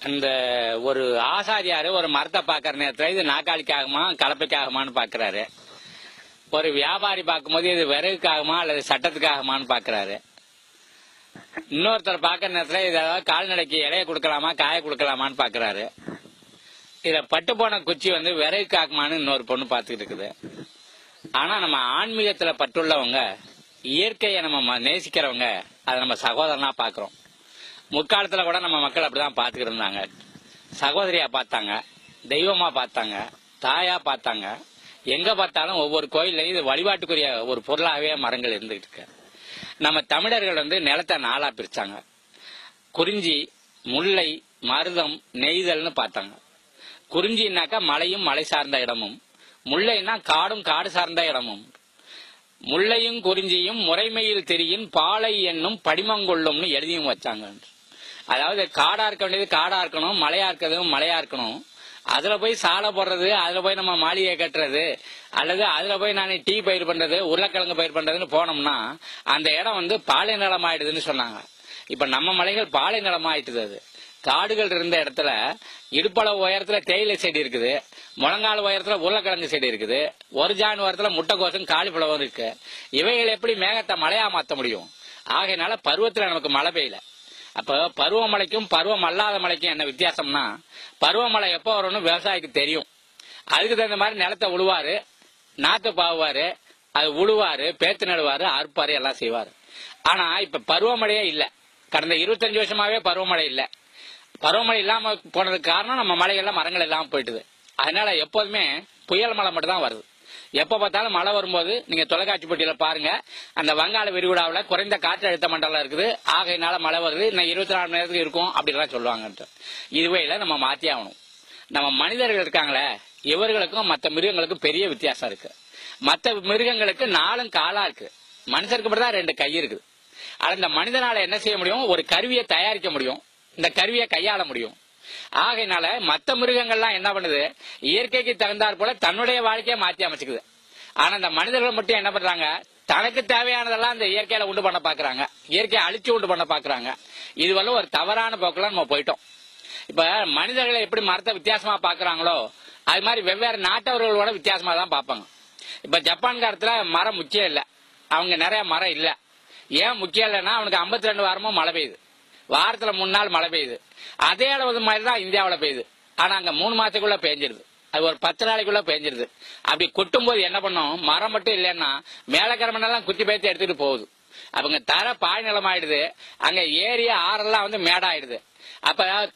அந்த ஒரு ஆசாரியாரு ஒரு மரத்தை பாக்குற நேரத்துல இது நாக்காளிக்காகுமா கலப்பைக்காகுமான்னு பாக்குறாரு ஒரு வியாபாரி பார்க்கும்போது இது விறகுக்காகுமா அல்லது சட்டத்துக்காகுமான்னு பாக்குறாரு இன்னொருத்தர் பாக்குற நேரத்துல இது ஏதாவது கால்நடைக்கு இலைய கொடுக்கலாமா காய கொடுக்கலாமான்னு பாக்குறாரு இதுல பட்டு போன குச்சி வந்து விறகுக்காகுமான்னு இன்னொரு பொண்ணு பாத்துக்கிட்டு இருக்குது. ஆனா நம்ம ஆன்மீகத்துல பட்டுள்ளவங்க இயற்கையை நம்ம ம- நேசிக்கிறவங்க அதை நம்ம சகோதரனா பாக்குறோம் முக்காலத்தில் கூட நம்ம மக்கள் அப்படிதான் பார்த்துக்கிட்டு இருந்தாங்க. சகோதரியா பார்த்தாங்க தெய்வமா பார்த்தாங்க தாயா பார்த்தாங்க. எங்க பார்த்தாலும் ஒவ்வொரு கோயில்லையும் இது வழிபாட்டுக்குரிய ஒரு பொருளாகவே மரங்கள் இருந்துகிட்டு இருக்கு. நம்ம தமிழர்கள் வந்து நிலத்தை நாளா பிரிச்சாங்க. குறிஞ்சி முல்லை மருதம் நெய்தல்னு பார்த்தாங்க. குறிஞ்சின்னாக்கா மலையும் மலை சார்ந்த இடமும் முல்லைன்னா காடும் காடு சார்ந்த இடமும். முல்லையும் குறிஞ்சியும் முறைமையில் தெரியும் பாலை என்னும் படிமங்கொள்ளும்னு எழுதியும் வச்சாங்க அதாவது காடா இருக்க வேண்டியது காடா இருக்கணும் மலையா இருக்கிறதும் மலையா இருக்கணும். அதுல போய் சாலை போடுறது அதுல போய் நம்ம மாளிகை கட்டுறது அல்லது அதுல போய் நான் டீ பயிர் பண்றது உருளைக்கிழங்கு பயிர் பண்றதுன்னு போனோம்னா அந்த இடம் வந்து பாலை நிலம் ஆயிடுதுன்னு சொன்னாங்க. இப்ப நம்ம மலைகள் பாலை நிலம் ஆயிட்டுது அது. காடுகள் இருந்த இடத்துல இடுப்பளவு உயரத்துல தேயிலை செடி இருக்குது முழங்கால் உயரத்துல உருளைக்கிழங்கு செடி இருக்குது ஒரு ஜான் உயரத்துல முட்டைக்கோசும் காலிஃபிளவரும் இருக்கு. இவைகள் எப்படி மேகத்தை மழையா மாத்த முடியும்? ஆகையினால பருவத்துல நமக்கு மழை பெய்யல. அப்ப பருவமழைக்கும் பருவம் அல்லாத மழைக்கும் என்ன வித்தியாசம்னா பருவமழை எப்போ வரும்னு விவசாயிக்கு தெரியும். அதுக்கு தகுந்த மாதிரி நிலத்தை உழுவாரு நாத்து பாவுவாரு அது உழுவாரு பேத்து நடுவாரு அறுப்பாரு எல்லாம் செய்வாரு. ஆனா இப்ப பருவமழையே இல்ல. கடந்த இருபத்தஞ்சு வருஷமாவே பருவமழை இல்ல. பருவமழை இல்லாம போனதுக்கு காரணம் நம்ம மலையெல்லாம் மரங்கள் இல்லாம போயிட்டுது. அதனால எப்போதுமே புயல் மழை மட்டும் தான் வருது. எப்ப பார்த்தாலும் மழை வரும்போது நீங்க தொலைக்காட்சி பெட்டியில பாருங்க. அந்த வங்காள விரிகுடாவில் குறைந்த காற்றழுத்த மண்டலம் இருக்குது. ஆகையினால மழை வருது. இன்னும் இருபத்தி நாலு மணி நேரத்துக்கு இருக்கும் அப்படின்லாம் சொல்லுவாங்க இதுவையில நம்ம மாத்தி ஆகணும். நம்ம மனிதர்கள் இருக்காங்களே இவர்களுக்கும் மற்ற மிருகங்களுக்கும் பெரிய வித்தியாசம் இருக்கு. மற்ற மிருகங்களுக்கு நாலும் காலா இருக்கு. மனுஷருக்கு மட்டும் தான் ரெண்டு கை இருக்குது. ஆனா இந்த மனிதனால என்ன செய்ய முடியும்? ஒரு கருவியை தயாரிக்க முடியும். இந்த கருவியை கையாள முடியும். ஆகையினால மத்த மிருகங்கள்லாம் என்ன பண்ணுது? இயற்கைக்கு தகுந்தாற் போல தன்னுடைய வாழ்க்கையை மாற்றி அமைச்சுக்குது. ஆனா இந்த மனிதர்கள் மட்டும் என்ன பண்றாங்க? தனக்கு தேவையானதெல்லாம் இந்த இயற்கையில உண்டு பண்ண பாக்குறாங்க. இயற்கையை அழிச்சு உண்டு பண்ண பாக்குறாங்க. இது வந்து ஒரு தவறான போக்குல நம்ம போயிட்டோம். இப்ப மனிதர்களை எப்படி மரத்தை வித்தியாசமா பாக்குறாங்களோ அது மாதிரி வெவ்வேறு நாட்டவர்களோட வித்தியாசமா தான் பார்ப்பாங்க. இப்ப ஜப்பான்காரத்துல மரம் முக்கியம் இல்ல. அவங்க நிறைய மரம் இல்ல. ஏன் முக்கியம் இல்லைன்னா அவனுக்கு 52 ரெண்டு வாரமும் மழை பெய்யுது. வாரத்துல மூணு நாள் மழை பெய்யுது. அதே அளவு மாதிரி தான் இந்தியாவில் பெய்யுது. ஆனா அங்க மூணு மாசத்துக்குள்ள பெஞ்சிருது. அது ஒரு பத்து நாளைக்குள்ள பெஞ்சிருது. அப்படி கொட்டும் போது என்ன பண்ணும்? மரம் மட்டும் இல்லைன்னா மேலக்கிழமெல்லாம் குத்தி பேத்து எடுத்துட்டு போகுது. அவங்க தர பாய் நிலம் ஆயிடுது. அங்க ஏரியா ஆறெல்லாம் வந்து மேடாயிடுது. அப்ப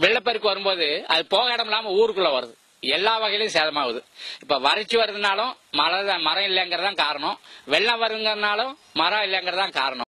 வெள்ளப்பெருக்கு வரும்போது அது போக இடம் இல்லாம ஊருக்குள்ள வருது. எல்லா வகையிலும் சேதமாகுது. இப்ப வறட்சி வருதுனாலும் மழை மரம் இல்லைங்கிறதான் காரணம். வெள்ளம் வருங்கிறதுனாலும் மரம் இல்லைங்கிறதான் காரணம்.